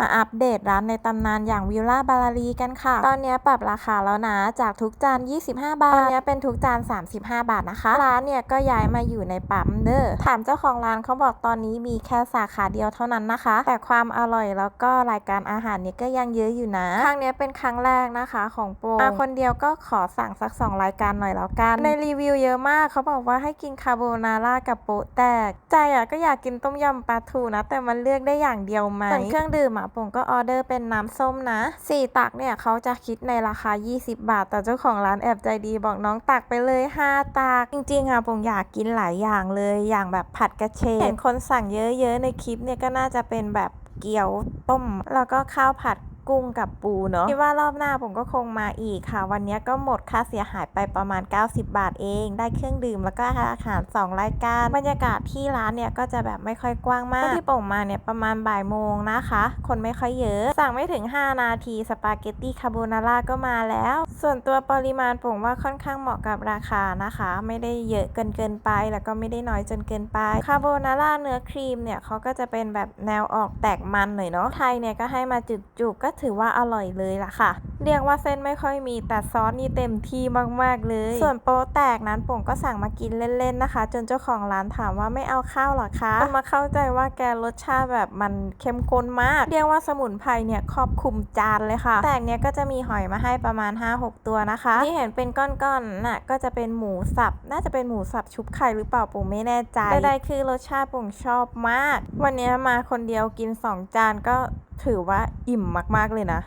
มาอัปเดตร้านในตำนานอย่างวิลล่าบาลารีกันค่ะ ตอนนี้ปรับราคาแล้วนะ จากทุกจาน 25 บาท ตอนนี้เป็นทุกจาน 35 บาทนะคะ ร้านเนี่ยก็ย้ายมาอยู่ในปั๊มเด้อ ถามเจ้าของร้านเขาบอกตอนนี้มีแค่สาขาเดียวเท่านั้นนะคะ แต่ความอร่อยแล้วก็รายการอาหารเนี่ยก็ยังเยอะอยู่นะ ครั้งนี้เป็นครั้งแรกนะคะของโปรมาคนเดียวก็ขอสั่งสัก 2 รายการหน่อยแล้วกัน ในรีวิวเยอะมากเขาบอกว่าให้กินคาโบนาร่ากับโปแตก ใจอะก็อยากกินต้มยำปลาทูนะ แต่มันเลือกได้อย่างเดียวไหมส่วนเครื่องดื่มอะผมก็ออเดอร์เป็นน้ำส้มนะสี่ตักเนี่ยเขาจะคิดในราคา 20 บาท แต่เจ้าของร้านแอบใจดีบอกน้องตักไปเลย 5 ตัก จริงๆอะผมอยากกินหลายอย่างเลย อย่างแบบผัดกระเฉดเห็นคนสั่งเยอะๆ ในคลิปเนี่ยก็น่าจะเป็นแบบเกี๊ยวต้ม แล้วก็ข้าวผัด กุ้งกับปูเนาะคิดว่ารอบหน้าผมก็คงมาอีกค่ะ วันนี้ก็หมดค่าเสียหายไปประมาณ 90 บาทเอง ได้เครื่องดื่มแล้วก็อาหาร 2 รายการ บรรยากาศที่ร้านเนี่ยก็จะแบบไม่ค่อยกว้างมากที่โป่งมาเนี่ยประมาณบ่ายโมงนะคะ คนไม่ค่อยเยอะ สั่งไม่ถึง 5 นาทีสปาเกตตี้คาโบนาร่าก็มาแล้ว ส่วนตัวปริมาณผมว่าค่อนข้างเหมาะกับราคานะคะ ไม่ได้เยอะเกินเกินไป แล้วก็ไม่ได้น้อยจนเกินไปคาโบนาร่าเนื้อครีมเนี่ยเขาก็จะเป็นแบบแนวออกแตกมันหน่อยเนาะไทยเนี่ยก็ให้มาจุกๆก็ถือว่าอร่อยเลยล่ะค่ะ เรียกว่าเส้นไม่ค่อยมีแต่ซอสนี่เต็มที่มาก ๆ เลย ส่วนโป๊แตกนั้นผมก็สั่งมากินเล่น ๆ นะคะ จนเจ้าของร้านถามว่าไม่เอาข้าวหรอคะจนมาเข้าใจว่าแกรสชาติแบบมันเข้มข้นมาก เรียกว่าสมุนไพรเนี่ยครอบคลุมจานเลยค่ะ แตกเนี่ยก็จะมีหอยมาให้ประมาณ 5-6 ตัวนะคะ ที่เห็นเป็นก้อนๆน่ะก็จะเป็นหมูสับ น่าจะเป็นหมูสับชุบไข่หรือเปล่าผมไม่แน่ใจใดๆคือรสชาติผมชอบมาก วันนี้มาคนเดียวกินสองจานก็ ถือว่าอิ่มมากๆเลยนะ